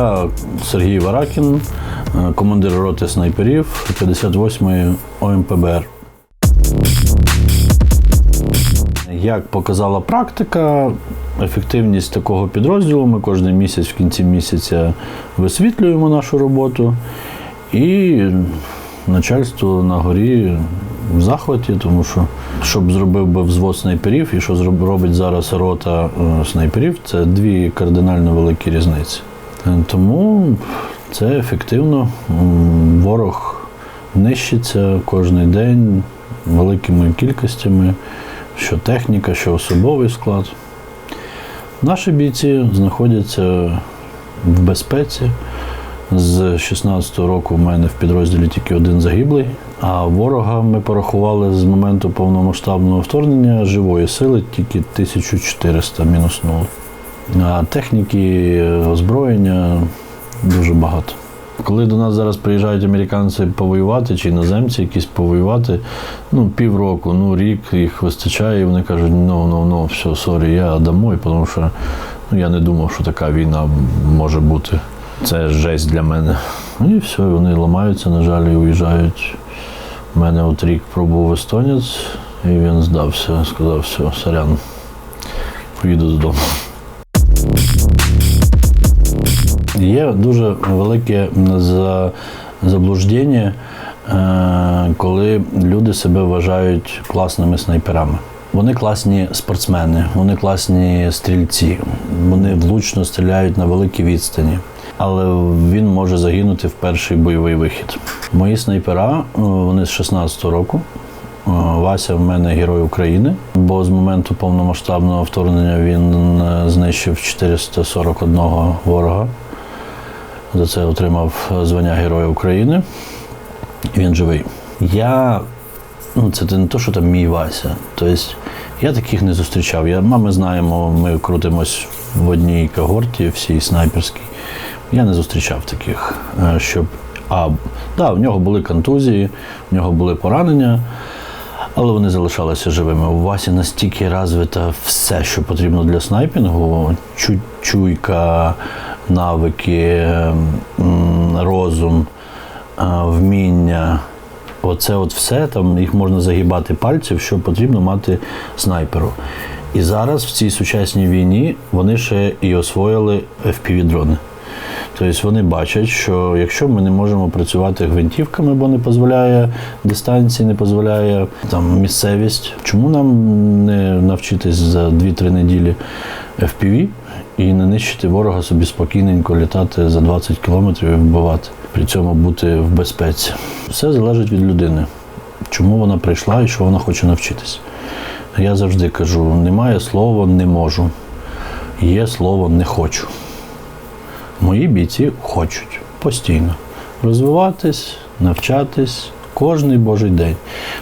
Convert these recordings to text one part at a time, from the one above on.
Я Сергій Варакін, е, командир роти снайперів 58-ї ОМПБР. Як показала практика, ефективність такого підрозділу ми кожен місяць в кінці місяця висвітлюємо нашу роботу. І начальство на горі в захваті, тому що щоб зробив би взвод снайперів і що робить зараз рота е, снайперів, це дві кардинально великі різниці. Е, Тому це ефективно. Ворог нищиться кожен день великими кількостями, що техніка, що особовий склад. Наші бійці знаходяться в безпеці. З 16-го року в мене в підрозділі тільки один загиблий, а ворога ми порахували з моменту повномасштабного вторгнення живої сили тільки 1400 мінуснули. А техніки, озброєння дуже багато. Коли до нас зараз приїжджають американці повоювати чи іноземці якісь повоювати, ну півроку, ну рік їх вистачає, і вони кажуть, ну ну ну, все, сорі, я домой, тому що ну, я не думав, що така війна може бути. Це жесть для мене. Ну, І все, вони ламаються, на жаль, і уїжджають. У мене от рік пробув естонець, і він здався, сказав, все, сорян, поїду додому. Є дуже велике заблуждення, е, коли люди себе вважають класними снайперами. Вони класні спортсмени, вони класні стрільці, вони влучно стріляють на великій відстані. Але він може загинути в перший бойовий вихід. Мої снайпера, е, вони з 16-го року. Е, Вася в мене герой України, бо з моменту повномасштабного вторгнення він е, знищив 441 ворога. За це отримав е, звання Героя України. Він живий. Я, ну це не то, що там мій Вася. Тобто я таких не зустрічав. Я, ми знаємо, ми крутимось в одній когорті, всій снайперській. Я не зустрічав таких, е, щоб. А, да, в нього були контузії, в нього були поранення, але вони залишалися живими. У Васі настільки розвито все, що потрібно для снайпінгу: чу- чуйка, навики, розум, е, вміння. Оце от все, там їх можна загибати пальців, що потрібно мати снайперу. І зараз в цій сучасній війні вони ще і освоїли FPV-дрони. Тобто вони бачать, що якщо ми не можемо працювати гвинтівками, бо не дозволяє дистанції, не дозволяє там місцевість, чому нам не навчитись за 2-3 неділі FPV і не нищити ворога собі спокійненько літати за 20 кілометрів і вбивати, при цьому бути в безпеці. Все залежить від людини, чому вона прийшла і що вона хоче навчитись. Я завжди кажу: немає слова не можу, є слово не хочу. Мої бійці хочуть постійно розвиватись, навчатись кожний божий день.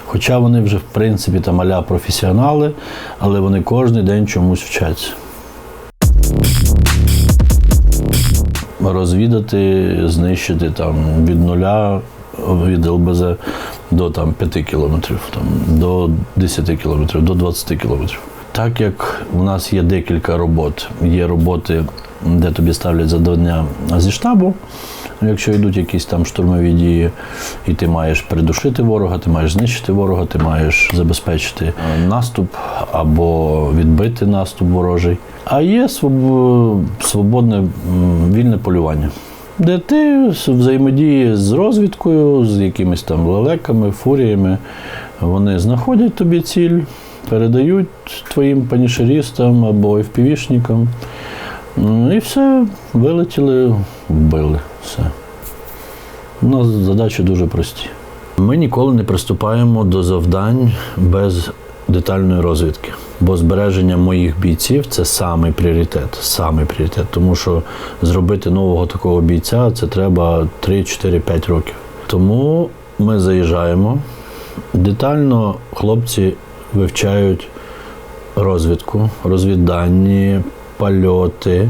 Хоча вони вже, в принципі, там аля професіонали, але вони кожен день чомусь вчаться. Розвідати, знищити там від нуля від ЛБЗ до там, 5 кілометрів, там, до 10 кілометрів, до 20 кілометрів. Так як у нас є декілька робот, є роботи, де тобі ставлять завдання зі штабу. Якщо йдуть якісь там штурмові дії, і ти маєш придушити ворога, ти маєш знищити ворога, ти маєш забезпечити наступ або відбити наступ ворожий. А є свободне вільне полювання, де ти взаємодієш з розвідкою, з якимись там лелеками, фуріями. Вони знаходять тобі ціль, передають твоїм панішерістам або FPV-шникам. Ну, І все, вилетіли, вбили. Все. У нас задачі дуже прості. Ми ніколи не приступаємо до завдань без детальної розвідки. Бо збереження моїх бійців це самий пріоритет. Самий пріоритет. Тому що зробити нового такого бійця це треба 3, 4, 5 років. Тому ми заїжджаємо. Детально хлопці вивчають розвідку, розвіддані, польоти.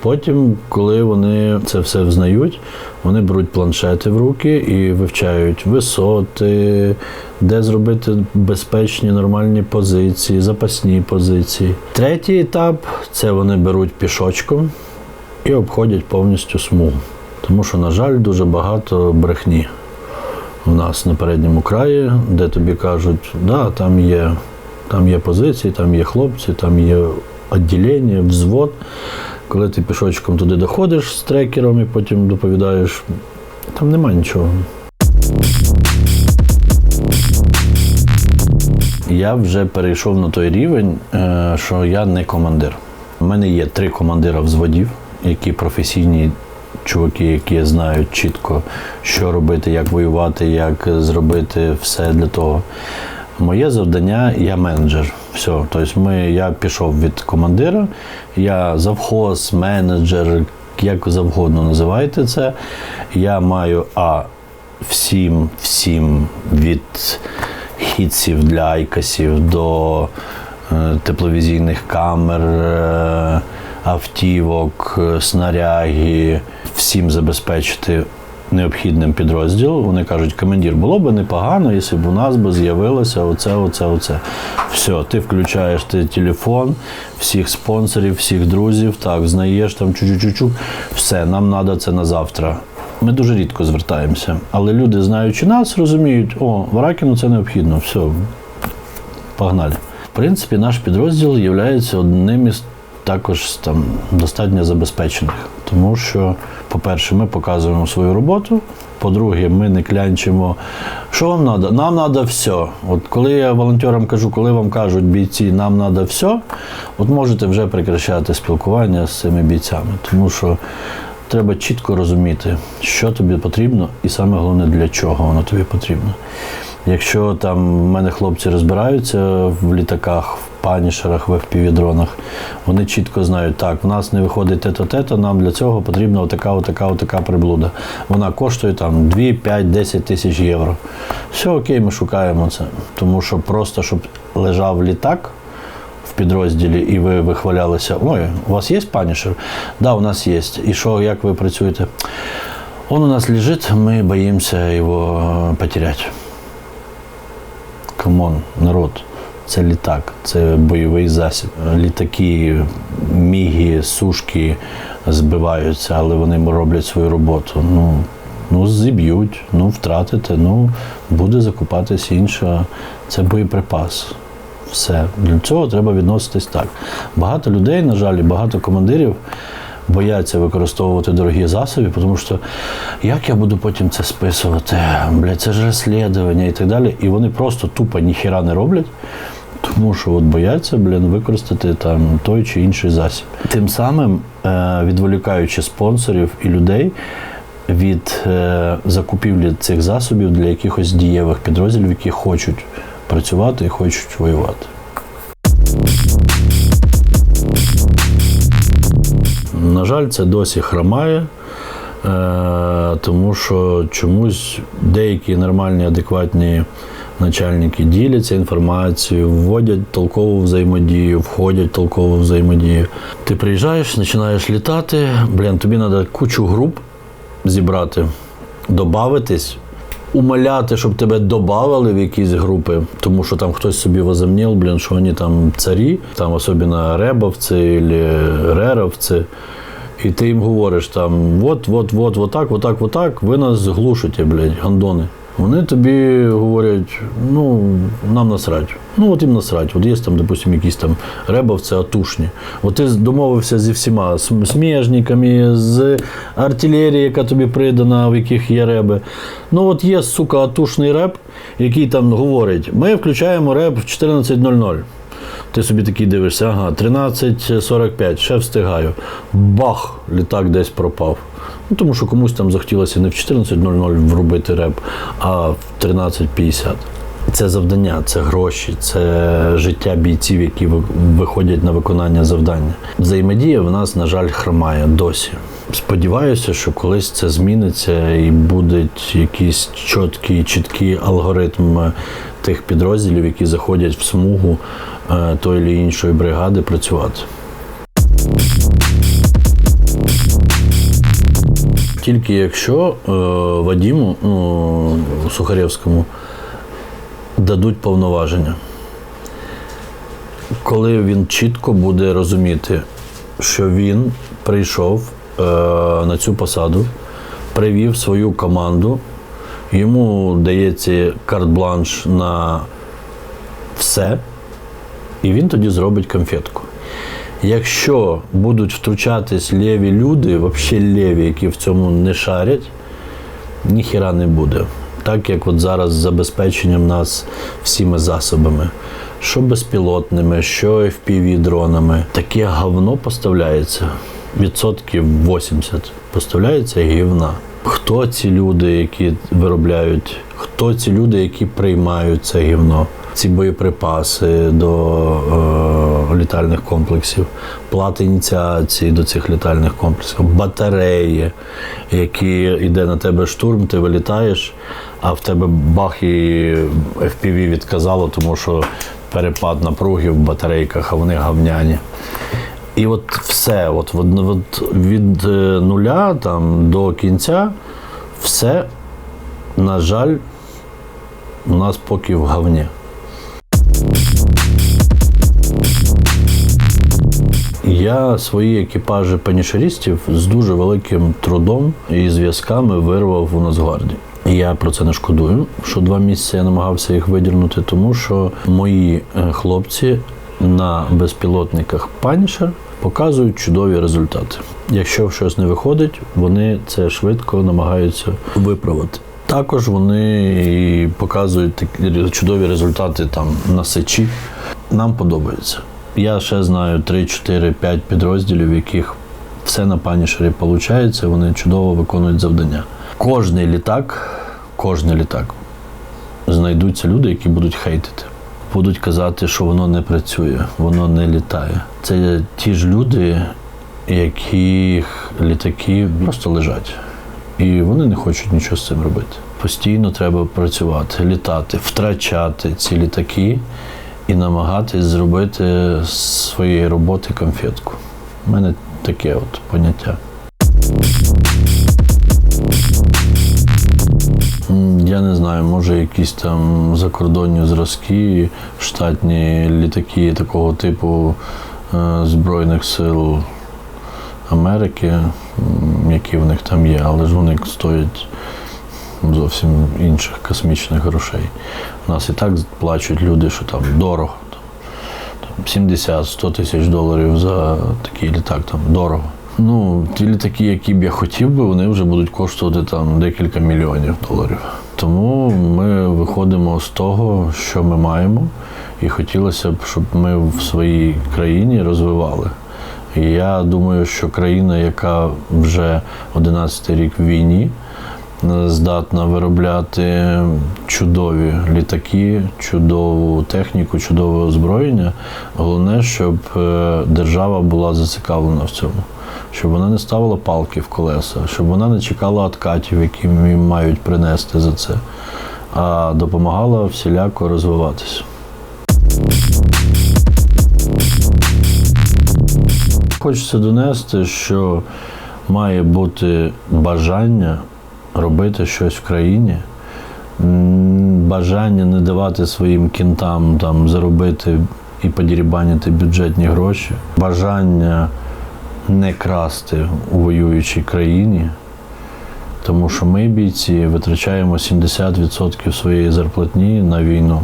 Потім, коли вони це все взнають, вони беруть планшети в руки і вивчають висоти, де зробити безпечні нормальні позиції, запасні позиції. Третій етап це вони беруть пішочком і обходять повністю смугу. Тому що, на жаль, дуже багато брехні в нас на передньому краї, де тобі кажуть, да, там є, там є позиції, там є хлопці, там є відділення, взвод. Коли ти пішочком туди доходиш з трекером і потім доповідаєш, там нема нічого. Я вже перейшов на той рівень, е, що я не командир. У мене є три командира взводів, які професійні чуваки, які знають чітко, що робити, як воювати, як зробити все для того. Моє завдання я менеджер. Все. Тобто ми, я пішов від командира, я завхоз, менеджер, як завгодно називайте це. Я маю А всім, всім від хітців для айкасів до е, тепловізійних камер, е, автівок, е, снаряги, всім забезпечити необхідним підрозділ. Вони кажуть, командир, було б непогано, якщо б у нас би з'явилося оце, оце, оце. Все, ти включаєш ти телефон, всіх спонсорів, всіх друзів, так, знаєш там чу-чу-чу-чу. Все, нам треба це на завтра. Ми дуже рідко звертаємося, але люди, знаючи нас, розуміють, о, Варакіну це необхідно, все, погнали. В принципі, наш підрозділ є одним із також там достатньо забезпечених, тому що, по-перше, ми показуємо свою роботу. По-друге, ми не клянчимо. Що вам треба? Нам треба все. От коли я волонтерам кажу, коли вам кажуть бійці, нам треба все, от можете вже прекращати спілкування з цими бійцями, тому що треба чітко розуміти, що тобі потрібно, і саме головне, для чого воно тобі потрібно. Якщо там в мене хлопці розбираються в літаках, в панішерах, в FPV-дронах, вони чітко знають, так, в нас не виходить те-то, те-то, нам для цього потрібна отака, отака, отака приблуда. Вона коштує там 2, 5, 10 тисяч євро. Все окей, ми шукаємо це. Тому що просто, щоб лежав літак в підрозділі, і ви вихвалялися, ой, у вас є панішер? Да, у нас є. І що, як ви працюєте? Он у нас лежит, мы боимся его потерять. Камон, народ, це літак, це бойовий засіб. Літаки, міги, сушки збиваються, але вони роблять свою роботу. Ну, ну зіб'ють, ну втратите, ну буде закупатись інша. Це боєприпас. Все. Для цього треба відноситись так. Багато людей, на жаль, багато командирів бояться використовувати дорогі засоби, тому що як я буду потім це списувати? Бля, це ж розслідування і так далі. І вони просто тупо ніхіра не роблять. Тому що от бояться блін, використати там той чи інший засіб. Тим самим, е, відволікаючи спонсорів і людей від е, закупівлі цих засобів для якихось дієвих підрозділів, які хочуть працювати і хочуть воювати. На жаль, це досі хромає, е, тому що чомусь деякі нормальні, адекватні начальники діляться інформацією, вводять толкову взаємодію, входять в толкову взаємодію. Ти приїжджаєш, починаєш літати, блін, тобі треба кучу груп зібрати, додатись. Умоляти, щоб тебе додавали в якісь групи, тому що там хтось собі возомнив, блін, що вони там царі, там особливо ребовці або реровці. І ти їм говориш там, от, от, от, отак, отак, отак, ви нас глушите, блядь, гандони. Вони тобі говорять, ну, нам насрать. Ну, от їм насрать. От є там, допустим, якісь там ребовці атушні. От ти домовився зі всіма сміжниками, з артилерією, яка тобі придана, в яких є реби. Ну, от є, сука, атушний реп, який там говорить, ми включаємо реп в 14.00. Ти собі такий дивишся, ага, 13.45, ще встигаю. Бах! Літак десь пропав. Ну, тому що комусь там захотілося не в 14.00 врубити реп, а в 13.50. Це завдання, це гроші, це життя бійців, які ви- виходять на виконання завдання. Взаємодія в нас, на жаль, хромає досі. Сподіваюся, що колись це зміниться і буде якийсь чіткий, чіткий алгоритм тих підрозділів, які заходять в смугу е, тої чи іншої бригади працювати. Тільки якщо е, Вадіму ну, Сухаревському дадуть повноваження, коли він чітко буде розуміти, що він прийшов е, на цю посаду, привів свою команду, йому дається карт-бланш на все, і він тоді зробить конфетку. Якщо будуть втручатись ліві люди, взагалі ліві, які в цьому не шарять, ніхіра не буде. Так як от зараз з забезпеченням нас всіми засобами, що безпілотними, що FPV-дронами, таке говно поставляється. Відсотків 80 поставляється гівна. Хто ці люди, які виробляють, хто ці люди, які приймають це гівно, ці боєприпаси до е, літальних комплексів, плати ініціації до цих літальних комплексів, батареї, які йде на тебе штурм, ти вилітаєш, а в тебе бах і FPV відказало, тому що перепад напруги в батарейках, а вони гавняні. І от все, от, от, от від е, нуля там, до кінця, все, на жаль, у нас поки в говні. Я свої екіпажі панішерістів з дуже великим трудом і зв'язками вирвав у Нацгвардії. Я про це не шкодую, що два місяці я намагався їх видірнути, тому що мої е, хлопці на безпілотниках Punisher показують чудові результати. Якщо щось не виходить, вони це швидко намагаються виправити. Також вони показують такі чудові результати там на сечі. Нам подобається. Я ще знаю 3, 4, 5 підрозділів, в яких все на панішері виходить, вони чудово виконують завдання. Кожний літак, кожний літак знайдуться люди, які будуть хейтити. Будуть казати, що воно не працює, воно не літає. Це ті ж люди, яких літаки просто лежать. І вони не хочуть нічого з цим робити. Постійно треба працювати, літати, втрачати ці літаки і намагатись зробити з своєї роботи конфетку. У мене таке от поняття. Я не знаю, може якісь там закордонні зразки, штатні літаки такого типу е, Збройних сил Америки, які в них там є, але ж вони стоять зовсім інших космічних грошей. У нас і так плачуть люди, що там дорого. 70-100 тисяч доларів за такий літак, там дорого. Ну, ті літаки, які б я хотів би, вони вже будуть коштувати там декілька мільйонів доларів. Тому ми виходимо з того, що ми маємо, і хотілося б, щоб ми в своїй країні розвивали. І я думаю, що країна, яка вже 11 рік в війні, здатна виробляти чудові літаки, чудову техніку, чудове озброєння. Головне, щоб е, держава була зацікавлена в цьому, щоб вона не ставила палки в колеса, щоб вона не чекала откатів, які їм мають принести за це, а допомагала всіляко розвиватися. Хочеться донести, що має бути бажання робити щось в країні, бажання не давати своїм кінтам там заробити і подірібанити бюджетні гроші, бажання не красти у воюючій країні. Тому що ми, бійці, витрачаємо 70% своєї зарплатні на війну.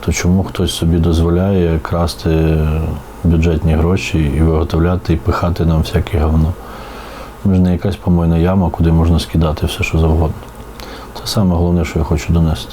То чому хтось собі дозволяє красти бюджетні гроші і виготовляти і пихати нам всяке говно? Ми ж не якась помойна яма, куди можна скидати все, що завгодно. Це саме головне, що я хочу донести.